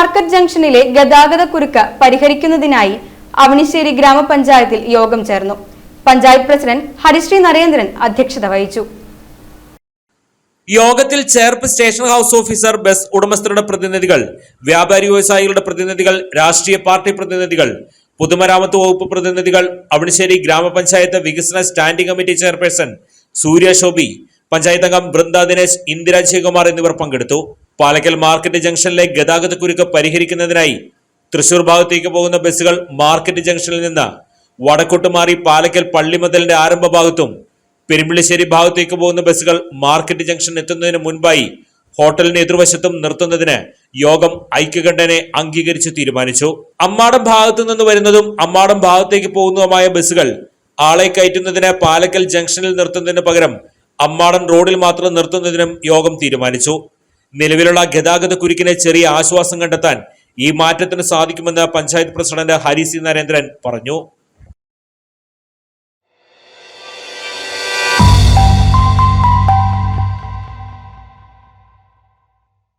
Market ജംഗ്ഷനിലെ ഗതാഗത കുരുക്ക് പരിഹരിക്കുന്നതിനായി അവണിശ്ശേരി ഗ്രാമപഞ്ചായത്തിൽ യോഗം ചേർന്നു. പഞ്ചായത്ത് പ്രസിഡന്റ് ഹരിശ്രീ നരേന്ദ്രൻ അധ്യക്ഷത വഹിച്ചു. യോഗത്തിൽ Cherpu station house officer bus ഉടമസ്ഥരുടെ പ്രതിനിധികൾ വ്യാപാരി വ്യവസായികളുടെ പ്രതിനിധികൾ രാഷ്ട്രീയ പാർട്ടി പ്രതിനിധികൾ പൊതുമരാമത്ത് വകുപ്പ് പ്രതിനിധികൾ അവണിശ്ശേരി ഗ്രാമപഞ്ചായത്ത് വികസന standing committee chairperson Surya Shobhi panchayat അംഗം ദിനേശ് ഇന്ദിരാ ജയകുമാർ എന്നിവർ പങ്കെടുത്തു. പാലക്കൽ മാർക്കറ്റ് ജംഗ്ഷനിലെ ഗതാഗത കുരുക്ക് പരിഹരിക്കുന്നതിനായി തൃശൂർ ഭാഗത്തേക്ക് പോകുന്ന ബസ്സുകൾ മാർക്കറ്റ് ജംഗ്ഷനിൽ നിന്ന് വടക്കോട്ട് മാറി പാലക്കൽ പള്ളിമതലിന്റെ ആരംഭ ഭാഗത്തും പെരുമ്പിളിശ്ശേരി ഭാഗത്തേക്ക് പോകുന്ന ബസ്സുകൾ മാർക്കറ്റ് ജംഗ്ഷൻ എത്തുന്നതിന് മുൻപായി ഹോട്ടലിന് എതിർവശത്തും നിർത്തുന്നതിന് യോഗം ഐക്യകണ്ഠനെ അംഗീകരിച്ച് തീരുമാനിച്ചു. അമ്മാടം ഭാഗത്തു നിന്ന് വരുന്നതും അമ്മാടം ഭാഗത്തേക്ക് പോകുന്നതുമായ ബസ്സുകൾ ആളെ കയറ്റുന്നതിന് പാലക്കൽ ജംഗ്ഷനിൽ നിർത്തുന്നതിന് പകരം അമ്മാടം റോഡിൽ മാത്രം നിർത്തുന്നതിനും യോഗം തീരുമാനിച്ചു. നിലവിലുള്ള ഗതാഗത കുരുക്കിന് ചെറിയ ആശ്വാസം കണ്ടെത്താൻ ഈ മാറ്റത്തിന് സാധിക്കുമെന്ന് പഞ്ചായത്ത് പ്രസിഡന്റ് ഹരി സി നരേന്ദ്രൻ പറഞ്ഞു.